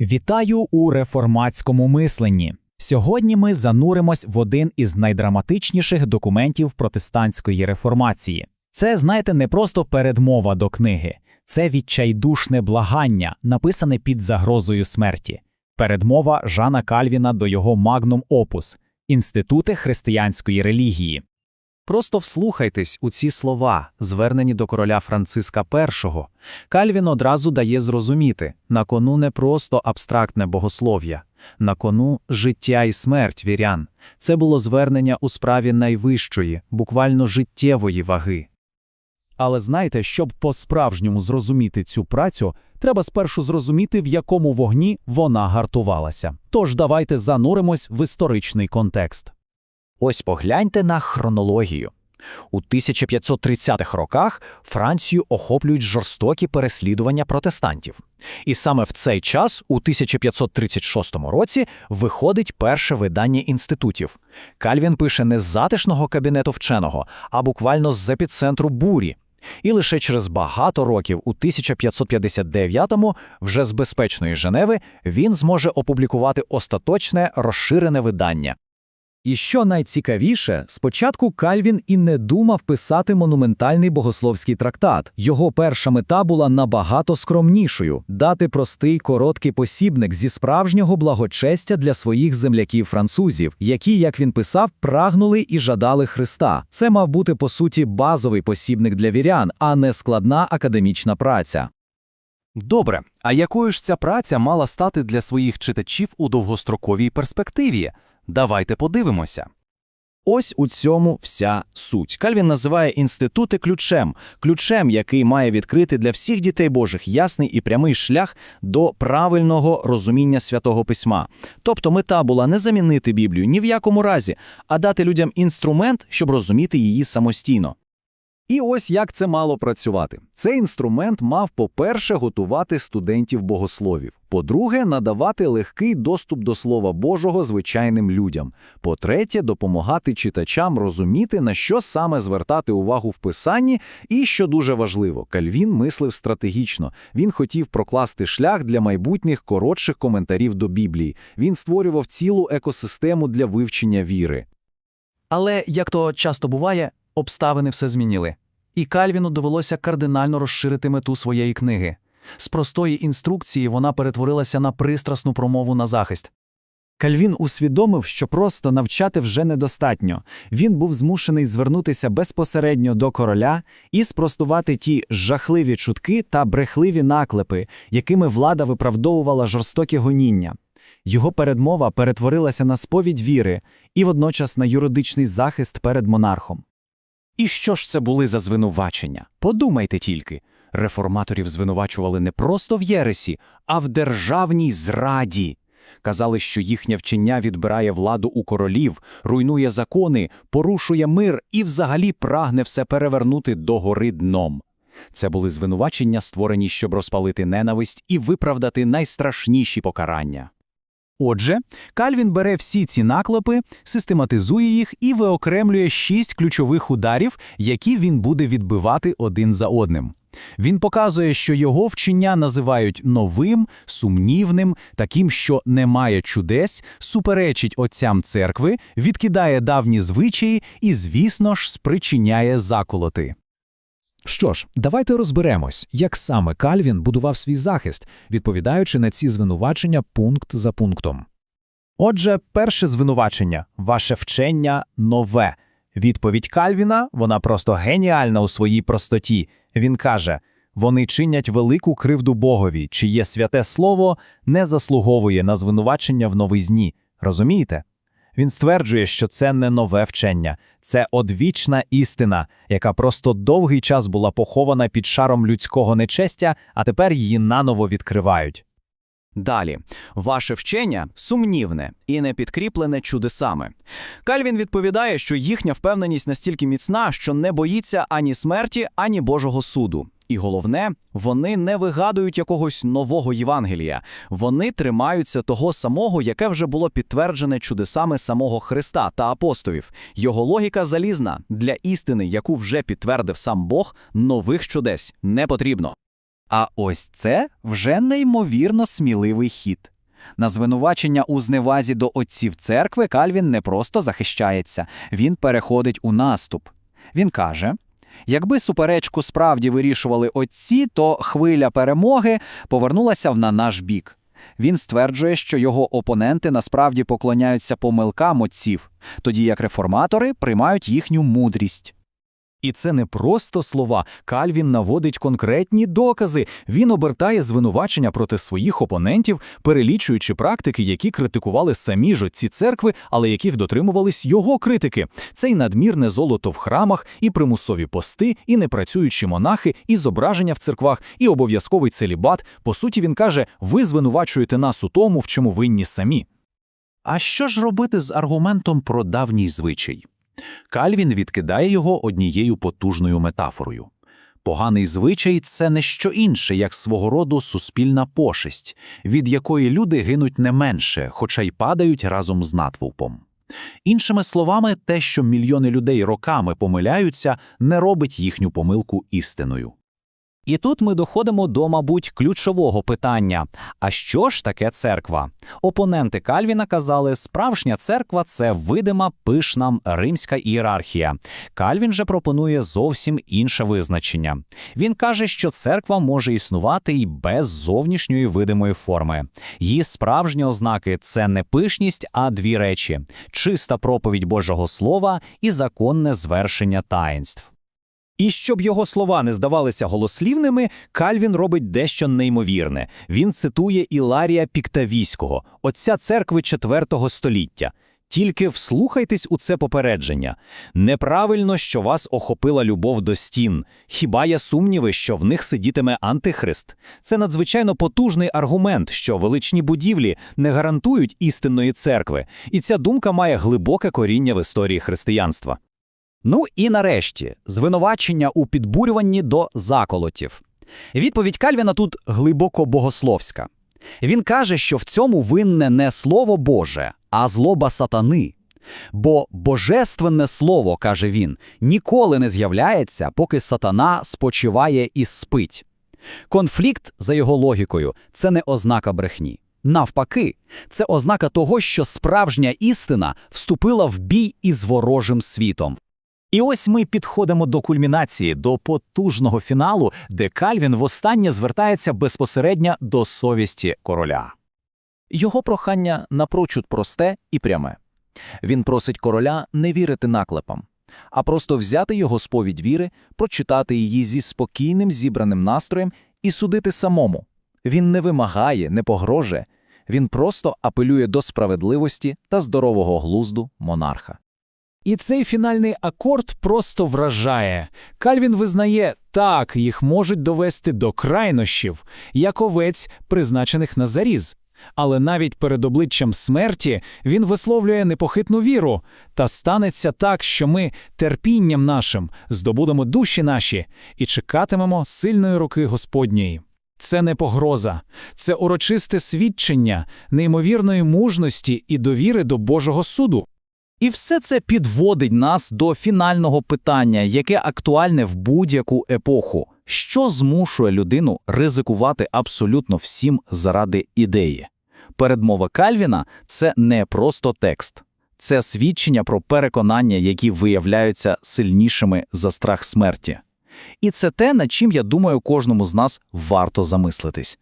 Вітаю у реформатському мисленні. Сьогодні ми зануримось в один із найдраматичніших документів протестантської реформації. Це, знаєте, не просто передмова до книги, це відчайдушне благання, написане під загрозою смерті. Передмова Жана Кальвіна до його магнум опус Інститути християнської релігії. Просто вслухайтесь у ці слова, звернені до короля Франциска І. Кальвін одразу дає зрозуміти, на кону не просто абстрактне богослов'я, на кону життя і смерть вірян. Це було звернення у справі найвищої, буквально життєвої ваги. Але знаєте, щоб по-справжньому зрозуміти цю працю, треба спершу зрозуміти, в якому вогні вона гартувалася. Тож давайте зануримось в історичний контекст. Ось погляньте на хронологію. У 1530-х роках Францію охоплюють жорстокі переслідування протестантів. І саме в цей час, у 1536 році, виходить перше видання інститутів. Кальвін пише не з затишного кабінету вченого, а буквально з епіцентру бурі. І лише через багато років, у 1559-му, вже з безпечної Женеви, він зможе опублікувати остаточне розширене видання. І що найцікавіше, спочатку Кальвін і не думав писати монументальний богословський трактат. Його перша мета була набагато скромнішою дати простий короткий посібник зі справжнього благочестя для своїх земляків-французів, які, як він писав, прагнули і жадали Христа. Це мав бути по суті базовий посібник для вірян, а не складна академічна праця. Добре, а якою ж ця праця мала стати для своїх читачів у довгостроковій перспективі? Давайте подивимося. Ось у цьому вся суть. Кальвін називає інститути ключем, ключем, який має відкрити для всіх дітей Божих ясний і прямий шлях до правильного розуміння святого письма. Тобто мета була не замінити Біблію ні в якому разі, а дати людям інструмент, щоб розуміти її самостійно. І ось як це мало працювати. Цей інструмент мав, по-перше, готувати студентів-богословів, по-друге, надавати легкий доступ до Слова Божого звичайним людям, по-третє, допомагати читачам розуміти, на що саме звертати увагу в писанні, і, що дуже важливо, Кальвін мислив стратегічно. Він хотів прокласти шлях для майбутніх коротших коментарів до Біблії. Він створював цілу екосистему для вивчення віри. Але, як то часто буває, обставини все змінили. І Кальвіну довелося кардинально розширити мету своєї книги. З простої інструкції вона перетворилася на пристрасну промову на захист. Кальвін усвідомив, що просто навчати вже недостатньо. Він був змушений звернутися безпосередньо до короля і спростувати ті жахливі чутки та брехливі наклепи, якими влада виправдовувала жорстокі гоніння. Його передмова перетворилася на сповідь віри і водночас на юридичний захист перед монархом. І що ж це були за звинувачення? Подумайте тільки. Реформаторів звинувачували не просто в Єресі, а в державній зраді. Казали, що їхнє вчення відбирає владу у королів, руйнує закони, порушує мир і взагалі прагне все перевернути догори дном. Це були звинувачення, створені, щоб розпалити ненависть і виправдати найстрашніші покарання. Отже, Кальвін бере всі ці наклепи, систематизує їх і виокремлює шість ключових ударів, які він буде відбивати один за одним. Він показує, що його вчення називають новим, сумнівним, таким, що не має чудес, суперечить отцям церкви, відкидає давні звичаї і, звісно ж, спричиняє заколоти. Що ж, давайте розберемось, як саме Кальвін будував свій захист, відповідаючи на ці звинувачення пункт за пунктом. Отже, перше звинувачення ваше вчення нове. Відповідь Кальвіна вона просто геніальна у своїй простоті. Він каже: вони чинять велику кривду Богові, чиє святе слово не заслуговує на звинувачення в новизні. Розумієте? Він стверджує, що це не нове вчення, це одвічна істина, яка просто довгий час була похована під шаром людського нечестя, а тепер її наново відкривають. Далі, ваше вчення сумнівне і не підкріплене чудесами. Кальвін відповідає, що їхня впевненість настільки міцна, що не боїться ані смерті, ані Божого суду. І головне, вони не вигадують якогось нового Євангелія. Вони тримаються того самого, яке вже було підтверджене чудесами самого Христа та апостолів. Його логіка залізна для істини, яку вже підтвердив сам Бог, нових чудес не потрібно. А ось це вже неймовірно сміливий хід. На звинувачення у зневазі до отців церкви Кальвін не просто захищається, він переходить у наступ. Він каже: якби суперечку справді вирішували отці, то хвиля перемоги повернулася в на наш бік. Він стверджує, що його опоненти насправді поклоняються помилкам отців, тоді як реформатори приймають їхню мудрість. І це не просто слова. Кальвін наводить конкретні докази. Він обертає звинувачення проти своїх опонентів, перелічуючи практики, які критикували самі ж отці церкви, але яких дотримувались його критики. Це й надмірне золото в храмах, і примусові пости, і непрацюючі монахи, і зображення в церквах, і обов'язковий целібат. По суті, він каже: ви звинувачуєте нас у тому, в чому винні самі. А що ж робити з аргументом про давній звичай? Кальвін відкидає його однією потужною метафорою. Поганий звичай це не що інше, як свого роду суспільна пошесть, від якої люди гинуть не менше, хоча й падають разом з натовпом. Іншими словами, те, що мільйони людей роками помиляються, не робить їхню помилку істиною. І тут ми доходимо до, мабуть, ключового питання: а що ж таке церква? Опоненти Кальвіна казали, справжня церква це видима, пишна римська ієрархія. Кальвін же пропонує зовсім інше визначення. Він каже, що церква може існувати і без зовнішньої видимої форми. Її справжні ознаки це не пишність, а дві речі: чиста проповідь Божого Слова і законне звершення таїнств. І щоб його слова не здавалися голослівними, Кальвін робить дещо неймовірне. Він цитує Іларія Піктавійського, отця церкви IV століття. Тільки вслухайтесь у це попередження. Неправильно, що вас охопила любов до стін. Хіба є сумніви, що в них сидітиме антихрист? Це надзвичайно потужний аргумент, що величні будівлі не гарантують істинної церкви, і ця думка має глибоке коріння в історії християнства. Ну і нарешті звинувачення у підбурюванні до заколотів. Відповідь Кальвіна тут глибоко богословська. Він каже, що в цьому винне не слово Боже, а злоба сатани. Бо божественне слово, каже він, ніколи не з'являється, поки сатана спочиває і спить. Конфлікт, за його логікою, це не ознака брехні. Навпаки, це ознака того, що справжня істина вступила в бій із ворожим світом. І ось ми підходимо до кульмінації, до потужного фіналу, де Кальвін востаннє звертається безпосередньо до совісті короля. Його прохання напрочуд просте і пряме. Він просить короля не вірити наклепам, а просто взяти його сповідь віри, прочитати її зі спокійним зібраним настроєм і судити самому. Він не вимагає, не погрожує, він просто апелює до справедливості та здорового глузду монарха. І цей фінальний акорд просто вражає. Кальвін визнає, так, їх можуть довести до крайнощів, як овець, призначених на заріз. Але навіть перед обличчям смерті він висловлює непохитну віру. Та станеться так, що ми терпінням нашим здобудемо душі наші і чекатимемо сильної руки Господньої. Це не погроза, це урочисте свідчення неймовірної мужності і довіри до Божого суду. І все це підводить нас до фінального питання, яке актуальне в будь-яку епоху. Що змушує людину ризикувати абсолютно всім заради ідеї? Передмова Кальвіна це не просто текст, це свідчення про переконання, які виявляються сильнішими за страх смерті. І це те, над чим, я думаю, кожному з нас варто замислитись.